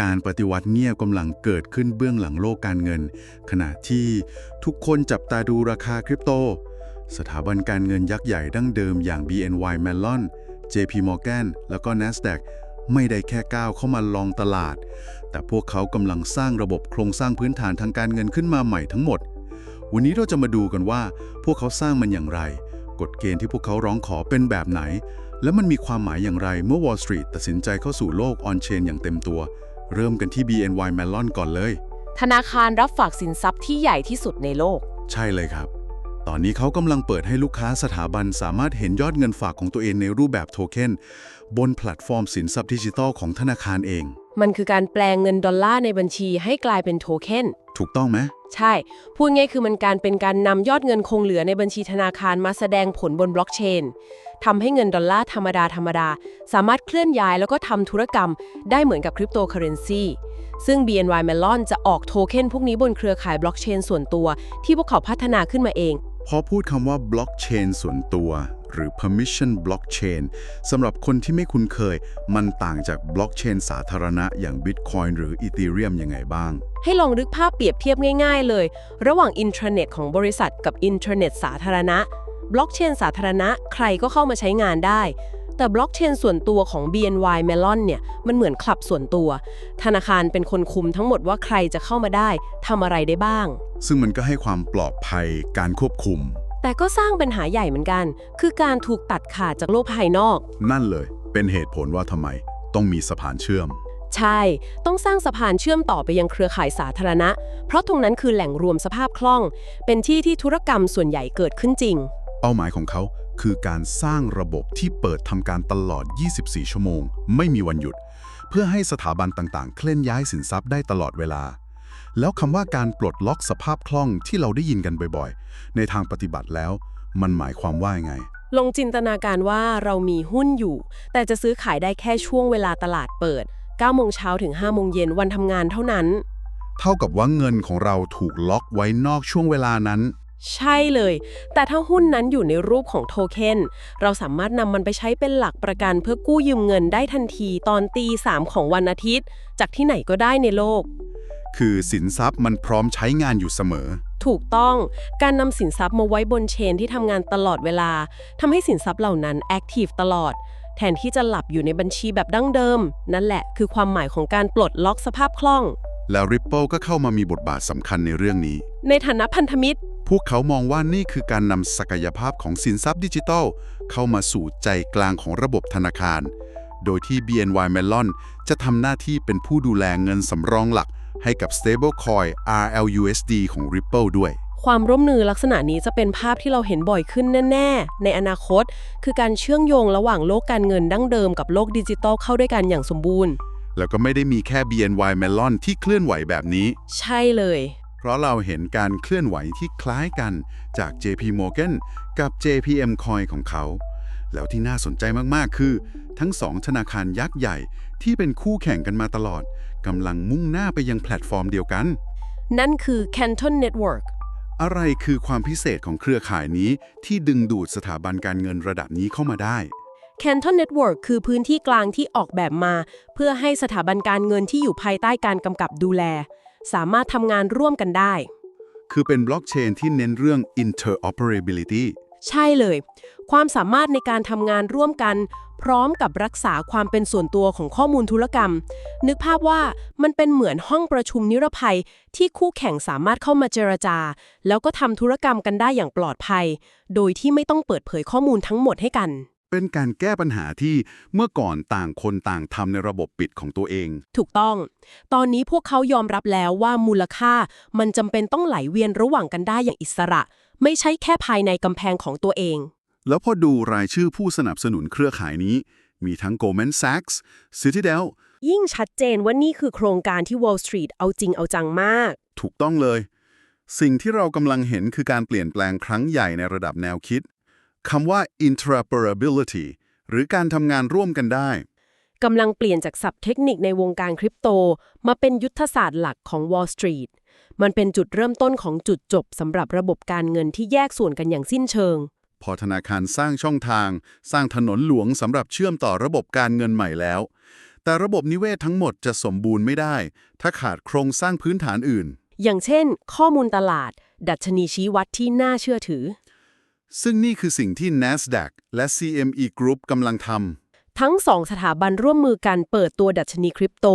การปฏิวัติเงียบกำลังเกิดขึ้นเบื้องหลังโลกการเงิน ขณะที่ทุกคนจับตาดูราคาคริปโต สถาบันการเงินยักษ์ใหญ่ดั้งเดิมอย่าง BNY Mellon JP Morgan แล้วก็ NASDAQ ไม่ได้แค่ก้าวเข้ามาลองตลาด แต่พวกเขากำลังสร้างระบบโครงสร้างพื้นฐานทางการเงินขึ้นมาใหม่ทั้งหมด วันนี้เราจะมาดูกันว่า พวกเขาสร้างมันอย่างไร กฎเกณฑ์ที่พวกเขาร้องขอเป็นแบบไหน และมันมีความหมายอย่างไรเมื่อ Wall Street ตัดสินใจเข้าสู่โลกออนเชนอย่างเต็มตัว เริ่มกันที่ BNY Mellon ก่อนเลย ธนาคารรับฝากสินทรัพย์ที่ใหญ่ที่สุดในโลก ใช่เลยครับ ตอนนี้เขากำลังเปิดให้ลูกค้าสถาบันสามารถเห็นยอดเงินฝากของตัวเองในรูปแบบโทเค็นบนแพลตฟอร์มสินทรัพย์ดิจิทัลของธนาคารเอง มันคือการแปลงเงินดอลลาร์ในบัญชีให้กลายเป็นโทเค็น ถูกต้องไหมใช่ พูดง่ายคือมันการเป็นการนำยอดเงินคงเหลือในบัญชีธนาคารมาแสดงผลบนบล็อกเชนทำให้เงินดอลลาร์ธรรมดาธรรมดา สามารถเคลื่อนย้ายแล้วก็ทำธุรกรรมได้เหมือนกับคริปโตเคอเรนซีซึ่ง BNY Mellon จะออกโทเค็นพวกนี้บนเครือข่ายบล็อกเชนส่วนตัว ที่พวกเขาพัฒนาขึ้นมาเอง พอพูดคำว่าบล็อกเชนส่วนตัว หรือ permission blockchain สำหรับคนที่ไม่คุ้นเคย มันต่างจากบล็อกเชนสาธารณะอย่าง Bitcoin หรือ Ethereum ยังไงบ้าง ให้ลองนึกภาพเปรียบเทียบง่าย ๆ เลย ระหว่างอินเทอร์เน็ตของบริษัทกับอินเทอร์เน็ตสาธารณะ บล็อกเชนสาธารณะใครก็เข้ามาใช้งานได้แต่บล็อกเชนส่วนตัวของ BNY Mellon เนี่ย มันเหมือนคลับส่วนตัว ธนาคารเป็นคนคุมทั้งหมดว่าใครจะเข้ามาได้ทำอะไรได้บ้าง ซึ่งมันก็ให้ความปลอดภัยการควบคุม แต่ก็สร้างปัญหาใหญ่เหมือนกัน คือการถูกตัดขาดจากโลกภายนอก นั่นเลย เป็นเหตุผลว่าทำไมต้องมีสะพานเชื่อม ใช่ ต้องสร้างสะพานเชื่อมต่อไปยังเครือข่ายสาธารณะ เพราะตรงนั้นคือแหล่งรวมสภาพคล่อง เป็นที่ที่ธุรกรรมส่วนใหญ่เกิดขึ้นจริง เป้าหมายของเขาคือการสร้างระบบที่เปิดทำการตลอด 24 ชั่วโมง ไม่มีวันหยุด เพื่อให้สถาบันต่างๆ เคลื่อนย้ายสินทรัพย์ได้ตลอดเวลา แล้วคำว่าการปลดล็อกสภาพคล่องที่เราได้ยินกันบ่อยๆ ในทางปฏิบัติแล้ว มันหมายความว่ายังไง ลองจินตนาการว่าเรามีหุ้นอยู่ แต่จะซื้อขายได้แค่ช่วงเวลาตลาดเปิด9โมงเช้าถึง5โมงเย็นวันทำงานเท่านั้น เท่ากับว่าเงินของเราถูกล็อกไว้นอกช่วงเวลานั้น ใช่เลย แต่ถ้าหุ้นนั้นอยู่ในรูปของโทเค็นเราสามารถนำมันไปใช้เป็นหลักประกันเพื่อกู้ยืมเงินได้ทันทีตอนตีสามของวันอาทิตย์ จากที่ไหนก็ได้ในโลก คือสินทรัพย์มันพร้อมใช้งานอยู่เสมอ ถูกต้องการนำสินทรัพย์มาไว้บนเชนที่ทำงานตลอดเวลาทำให้สินทรัพย์เหล่านั้นแอคทีฟตลอด แทนที่จะหลับอยู่ในบัญชีแบบดั้งเดิม นั่นแหละคือความหมายของการปลดล็อกสภาพคล่อง แล้ว Ripple ก็เข้ามามีบทบาทสำคัญในเรื่องนี้ ในฐานะพันธมิตร พวกเขามองว่านี่คือการนำศักยภาพของสินทรัพย์ดิจิทัล เข้ามาสู่ใจกลางของระบบธนาคาร โดยที่ BNY Mellon จะทำหน้าที่เป็นผู้ดูแลเงินสำรองหลัก ให้กับ stablecoin RLUSD ของ Ripple ด้วยความร่วมมือลักษณะนี้จะเป็นภาพที่เราเห็นบ่อยขึ้นแน่ ๆ ในอนาคต คือการเชื่อมโยงระหว่างโลกการเงินดั้งเดิมกับโลกดิจิทัลเข้าด้วยกันอย่างสมบูรณ์ แล้วก็ไม่ได้มีแค่ BNY Mellon ที่เคลื่อนไหวแบบนี้ ใช่เลย เพราะเราเห็นการเคลื่อนไหวที่คล้ายกันจาก JP Morgan กับ JPM Coin ของเขา แล้วที่น่าสนใจมากๆ คือ ทั้งสองธนาคารยักษ์ใหญ่ที่เป็นคู่แข่งกันมาตลอด กำลังมุ่งหน้าไปยังแพลตฟอร์มเดียวกัน นั่นคือ Canton Network อะไรคือความพิเศษของเครือข่ายนี้ที่ดึงดูดสถาบันการเงินระดับนี้เข้ามาได้ Canton Network คือพื้นที่กลางที่ออกแบบมา เพื่อให้สถาบันการเงินที่อยู่ภายใต้การกำกับดูแล สามารถทำงานร่วมกันได้ คือเป็นบล็อกเชนที่เน้นเรื่อง interoperability ใช่เลย ความสามารถในการทำงานร่วมกัน พร้อมกับรักษาความเป็นส่วนตัวของข้อมูลธุรกรรม นึกภาพว่ามันเป็นเหมือนห้องประชุมนิรภัยที่คู่แข่งสามารถเข้ามาเจรจา แล้วก็ทำธุรกรรมกันได้อย่างปลอดภัย โดยที่ไม่ต้องเปิดเผยข้อมูลทั้งหมดให้กัน เป็นการแก้ปัญหาที่เมื่อก่อนต่างคนต่างทำในระบบปิดของตัวเอง ถูกต้อง ตอนนี้พวกเขายอมรับแล้วว่ามูลค่ามันจำเป็นต้องไหลเวียนระหว่างกันได้อย่างอิสระ ไม่ใช่แค่ภายในกำแพงของตัวเอง แล้วพอดูรายชื่อผู้สนับสนุนเครือข่ายนี้ มีทั้ง Goldman Sachs Citadel ยิ่งชัดเจนว่านี่คือโครงการที่ Wall Street เอาจริงเอาจังมาก ถูกต้องเลย สิ่งที่เรากำลังเห็นคือการเปลี่ยนแปลงครั้งใหญ่ในระดับแนวคิดคำว่า interoperability หรือการทำงานร่วมกันได้กำลังเปลี่ยนจากศัพท์เทคนิคในวงการคริปโต มาเป็นยุทธศาสตร์หลักของ Wall Street มันเป็นจุดเริ่มต้นของจุดจบสำหรับระบบการเงินที่แยกส่วนกันอย่างสิ้นเชิง พอธนาคารสร้างช่องทาง สร้างถนนหลวงสำหรับเชื่อมต่อระบบการเงินใหม่แล้วแต่แต่ระบบนิเวศทั้งหมดจะสมบูรณ์ไม่ได้ ถ้าขาดโครงสร้างพื้นฐานอื่น อย่างเช่น ข้อมูลตลาด ดัชนีชี้วัดที่น่าเชื่อถือ ซึ่งนี่คือสิ่งที่ NASDAQ และ CME Group กำลังททั้งสองสถาบันร่วมมือกันเปิดตัวดัชนีคริปโต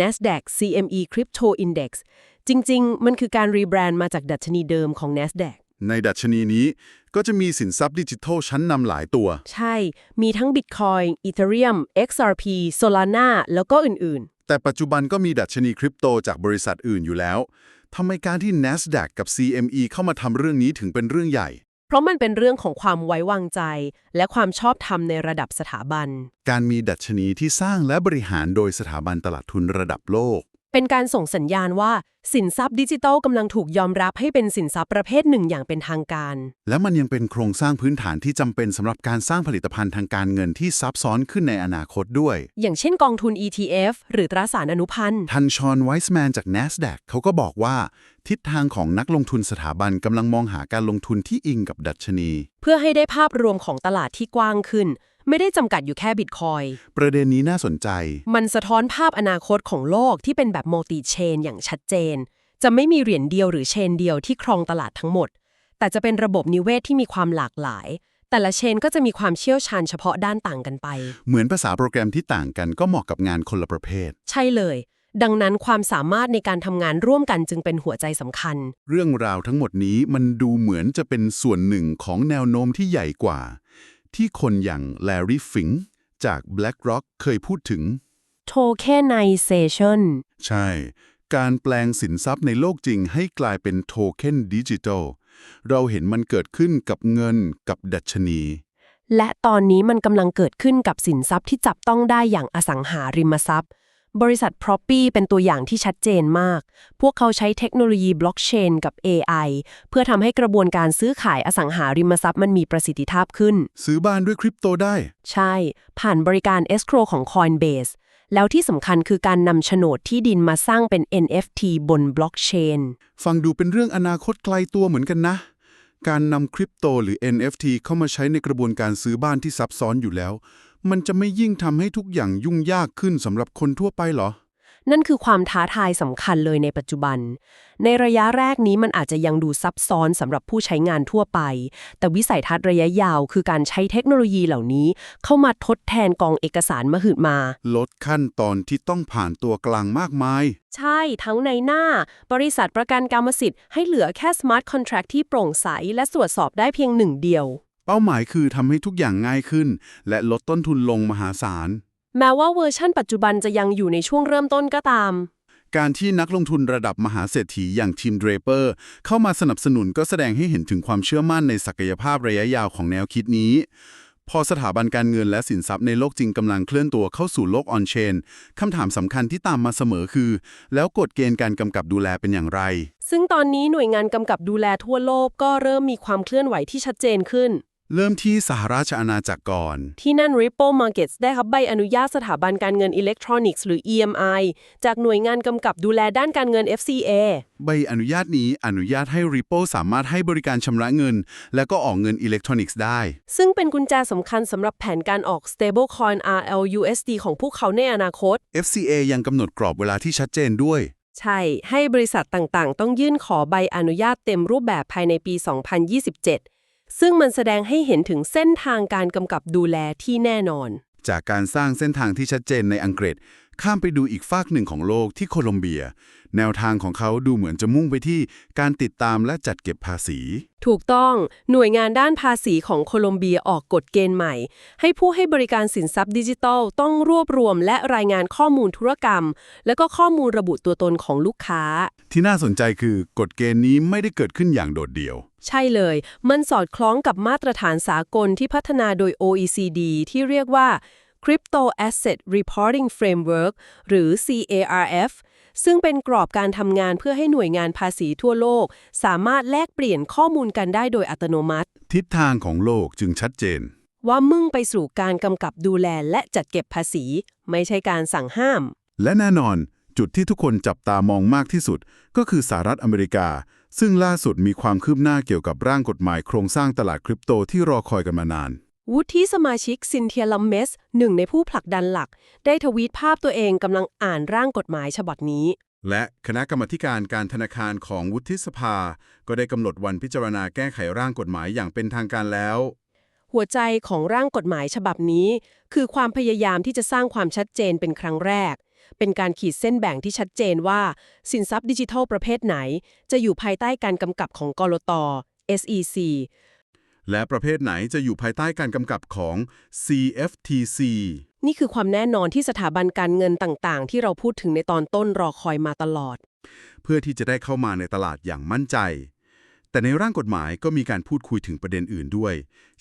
NASDAQ CME Crypto Index จริง ๆ มันคือการรีแบรนด์มาจากดัชนีเดิมของ NASDAQ ำ ในดัชนีนี้ก็จะมีสินทรัพย์ดิจิทัลชั้นนำหลายตัว ใช่ มีทั้ง Bitcoin Ethereum XRP Solana แล้วก็อื่นแต่ปัจจุบันก็มีดัชนีคริปโตจากบริษัทอื่นอยู่แล้วทำไมการที่ NASDAQ กับ CME เข้ามาทำเรื่องนี้ถึงเป็นเรื่องใหญ่ๆเพราะมันเป็นเรื่องของความไว้วางใจ และความชอบธรรมในระดับสถาบัน การมีดัชนีที่สร้างและบริหารโดยสถาบันตลาดทุนระดับโลก เป็นการส่งสัญญาณว่าสินทรัพย์ดิจิทัลกำลังถูกยอมรับให้เป็นสินทรัพย์ประเภทหนึ่งอย่างเป็นทางการ และมันยังเป็นโครงสร้างพื้นฐานที่จำเป็นสำหรับการสร้างผลิตภัณฑ์ทางการเงินที่ซับซ้อนขึ้นในอนาคตด้วย อย่างเช่นกองทุน ETF หรือตราสารอนุพันธ์ทันชอนไวส์แมนจาก NASDAQ เขาก็บอกว่า ทิศทางของนักลงทุนสถาบันกำลังมองหาการลงทุนที่อิงกับดัชนี เพื่อให้ได้ภาพรวมของตลาดที่กว้างขึ้น ไม่ได้จำกัดอยู่แค่บิตคอยประเด็นนี้น่าสนใจ มันสะท้อนภาพอนาคตของโลกที่เป็นแบบมัลติเชนอย่างชัดเจน จะไม่มีเหรียญเดียวหรือเชนเดียวที่ครองตลาดทั้งหมด แต่จะเป็นระบบนิเวศที่มีความหลากหลาย แต่ละเชนก็จะมีความเชี่ยวชาญเฉพาะด้านต่างกันไป เหมือนภาษาโปรแกรมที่ต่างกันก็เหมาะกับงานคนละประเภท ใช่เลย ดังนั้นความสามารถในการทำงานร่วมกันจึงเป็นหัวใจสำคัญ เรื่องราวทั้งหมดนี้มันดูเหมือนจะเป็นส่วนหนึ่งของแนวโน้มที่ใหญ่กว่า ที่คนอย่างแลรี่ฟิงจาก BlackRock เคยพูดถึง tokenization ใช่ การแปลงสินทรัพย์ในโลกจริงให้กลายเป็นโทเค็นดิจิทัลเราเห็นมันเกิดขึ้นกับเงินกับดัชนี และตอนนี้มันกำลังเกิดขึ้นกับสินทรัพย์ที่จับต้องได้อย่างอสังหาริมทรัพย์ บริษัท p r o p y เป็นตัวอย่างที่ชัดเจนมาก พวกเขาใช้เทคโนโลยีบล็อกเชนกับ AI เพื่อทำให้กระบวนการซื้อขายอสังหาริมทรัพย์มันมีประสิทธิภาพขึ้น ซื้อบ้านด้วยคริปโตได้ ใช่ ผ่านบริการ escrow ของ Coinbase แล้วที่สำคัญคือการนำโฉนดที่ดินมาสร้างเป็น NFT บนบล็อกเชน ฟังดูเป็นเรื่องอนาคตไกลตัวเหมือนกันนะ การนำคริปโตหรือ NFT เข้ามาใช้ในกระบวนการซื้อบ้านที่ซับซ้อนอยู่แล้ว มันจะไม่ยิ่งทำให้ทุกอย่างยุ่งยากขึ้นสำหรับคนทั่วไปเหรอ นั่นคือความท้าทายสำคัญเลยในปัจจุบัน ในระยะแรกนี้มันอาจจะยังดูซับซ้อนสำหรับผู้ใช้งานทั่วไป แต่วิสัยทัศน์ระยะยาวคือการใช้เทคโนโลยีเหล่านี้ เข้ามาทดแทนกองเอกสารมหึมา ลดขั้นตอนที่ต้องผ่านตัวกลางมากมาย ใช่ทั้งในหน้า บริษัทประกันกรรมสิทธิ์ให้เหลือแค่สมาร์ทคอนแท็กที่โปร่งใสและตรวจสอบได้เพียงหนึ่งเดียว เป้าหมายคือทำให้ทุกอย่างง่ายขึ้น และลดต้นทุนลงมหาศาล แม้ว่าเวอร์ชั่นปัจจุบันจะยังอยู่ในช่วงเริ่มต้นก็ตาม การที่นักลงทุนระดับมหาเศรษฐีอย่างทีมเดรเปอร์เข้ามาสนับสนุนก็แสดงให้เห็นถึงความเชื่อมั่นในศักยภาพระยะยาวของแนวคิดนี้ พอสถาบันการเงินและสินทรัพย์ในโลกจริงกำลังเคลื่อนตัวเข้าสู่โลกออนเชนคำถามสำคัญที่ตามมาเสมอคือ แล้วกฎเกณฑ์การกำกับดูแลเป็นอย่างไร ซึ่งตอนนี้หน่วยงานกำกับดูแลทั่วโลกก็เริ่มมีความเคลื่อนไหวที่ชัดเจนขึ้น เริ่มที่สหราชอาณาจักรก่อน ที่นั่น Ripple Markets ได้รับใบอนุญาตสถาบันการเงินอิเล็กทรอนิกส์หรือ EMI จากหน่วยงานกำกับดูแลด้านการเงิน FCA ใบอนุญาตนี้อนุญาตให้ Ripple สามารถให้บริการชำระเงิน และก็ออกเงินอิเล็กทรอนิกส์ได้ ซึ่งเป็นกุญแจสำคัญสำหรับแผนการออก stablecoin RLUSD ของพวกเขาในอนาคต FCA ยังกำหนดกรอบเวลาที่ชัดเจนด้วยใช่ ให้บริษัทต่างๆ ต้องยื่นขอใบอนุญาตเต็มรูปแบบภายในปี 2027 ซึ่งมันแสดงให้เห็นถึงเส้นทางการกำกับดูแลที่แน่นอน จากการสร้างเส้นทางที่ชัดเจนในอังกฤษ ข้ามไปดูอีกฝากหนึ่งของโลกที่โคลอมเบีย แนวทางของเขาดูเหมือนจะมุ่งไปที่การติดตามและจัดเก็บภาษี ถูกต้องหน่วยงานด้านภาษีของโคลอมเบียออกกฎเกณฑ์ใหม่ ให้ผู้ให้บริการสินทรัพย์ดิจิทัล ต้องรวบรวมและรายงานข้อมูลธุรกรรม และก็ข้อมูลระบุตัวตนของลูกค้า ที่น่าสนใจคือกฎเกณฑ์นี้ไม่ได้เกิดขึ้นอย่างโดดเดี่ยวใช่เลย มันสอดคล้องกับมาตรฐานสากลที่พัฒนาโดย OECD ที่เรียกว่า Crypto Asset Reporting Framework หรือ CARF ซึ่งเป็นกรอบการทำงานเพื่อให้หน่วยงานภาษีทั่วโลก สามารถแลกเปลี่ยนข้อมูลกันได้โดยอัตโนมัติ ทิศทางของโลกจึงชัดเจน ว่ามุ่งไปสู่การกำกับดูแลและจัดเก็บภาษี ไม่ใช่การสั่งห้าม และแน่นอนจุดที่ทุกคนจับตามองมากที่สุด ก็คือสหรัฐอเมริกา ซึ่งล่าสุดมีความคืบหน้าเกี่ยวกับร่างกฎหมายโครงสร้างตลาดคริปโตที่รอคอยกันมานาน วุฒิสมาชิกซินเทียลัมเมสหนึ่งในผู้ผลักดันหลัก ได้ทวีตภาพตัวเองกำลังอ่านร่างกฎหมายฉบับนี้ และคณะกรรมาธิการการธนาคารของวุฒิสภา ก็ได้กำหนดวันพิจารณาแก้ไขร่างกฎหมายอย่างเป็นทางการแล้ว หัวใจของร่างกฎหมายฉบับนี้ คือความพยายามที่จะสร้างความชัดเจนเป็นครั้งแรก เป็นการขีดเส้นแบ่งที่ชัดเจนว่า สินทรัพย์ดิจิทัลประเภทไหน จะอยู่ภายใต้การกำกับของกรต SEC และประเภทไหนจะอยู่ภายใต้การกำกับของ CFTC นี่คือความแน่นอนที่สถาบันการเงินต่างๆ ที่เราพูดถึงในตอนต้นรอคอยมาตลอด เพื่อที่จะได้เข้ามาในตลาดอย่างมั่นใจ แต่ในร่างกฎหมายก็มีการพูดคุยถึงประเด็นอื่นด้วย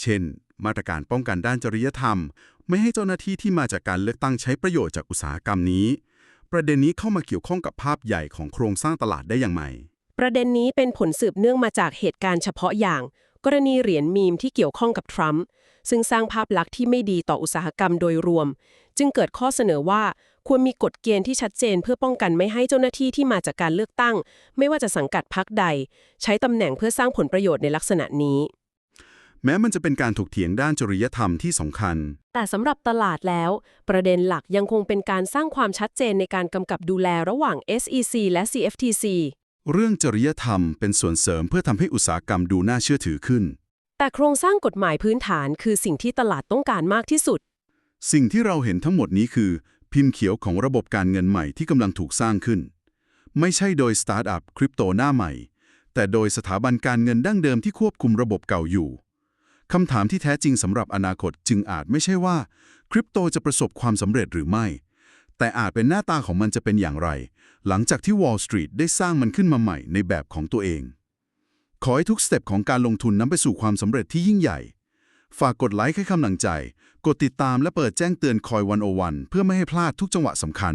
เช่น มาตรการป้องกันด้านจริยธรรม ไม่ให้เจ้าหน้าที่ที่มาจากการเลือกตั้งใช้ประโยชน์จากอุตสาหกรรมนี้ ประเด็นนี้เข้ามาเกี่ยวข้องกับภาพใหญ่ของโครงสร้างตลาดได้อย่างไรประเด็นนี้เป็นผลสืบเนื่องมาจากเหตุการณ์เฉพาะอย่างก รณีเหรียญมีมที่เกี่ยวข้องกับทรัมป์ซึ่งสร้างภาพลักษณ์ที่ไม่ดีต่ออุตสาหกรรมโดยรวม จึงเกิดข้อเสนอว่าควรมีกฎเกณฑ์ที่ชัดเจนเพื่อป้องกันไม่ให้เจ้าหน้าที่ที่มาจากการเลือกตั้ง ไม่ว่าจะสังกัดพรรคใด ใช้ตำแหน่งเพื่อสร้างผลประโยชน์ในลักษณะนี้ แม้มันจะเป็นการถกเถียงด้านจริยธรรมที่สำคัญ แต่สำหรับตลาดแล้ว ประเด็นหลักยังคงเป็นการสร้างความชัดเจนในการกำกับดูแลระหว่าง SEC และ CFTC เรื่องจริยธรรมเป็นส่วนเสริมเพื่อทำให้อุตสาหกรรมดูน่าเชื่อถือขึ้น แต่โครงสร้างกฎหมายพื้นฐานคือสิ่งที่ตลาดต้องการมากที่สุด สิ่งที่เราเห็นทั้งหมดนี้คือ พิมพ์เขียวของระบบการเงินใหม่ที่กำลังถูกสร้างขึ้น ไม่ใช่โดยสตาร์ทอัพคริปโตหน้าใหม่ แต่โดยสถาบันการเงินดั้งเดิมที่ควบคุมระบบเก่าอยู่คำถามที่แท้จริงสำหรับอนาคตจึงอาจไม่ใช่ว่าคริปโตจะประสบความสำเร็จหรือไม่ แต่อาจเป็นหน้าตาของมันจะเป็นอย่างไร หลังจากที่ Wall Street ได้สร้างมันขึ้นมาใหม่ในแบบของตัวเอง ขอให้ทุกสเต็ปของการลงทุนนำไปสู่ความสำเร็จที่ยิ่งใหญ่ ฝากกดไลค์ให้กำลังใจ กดติดตามและเปิดแจ้งเตือนคอยวันโอวันเพื่อไม่ให้พลาดทุกจังหวะสำคัญ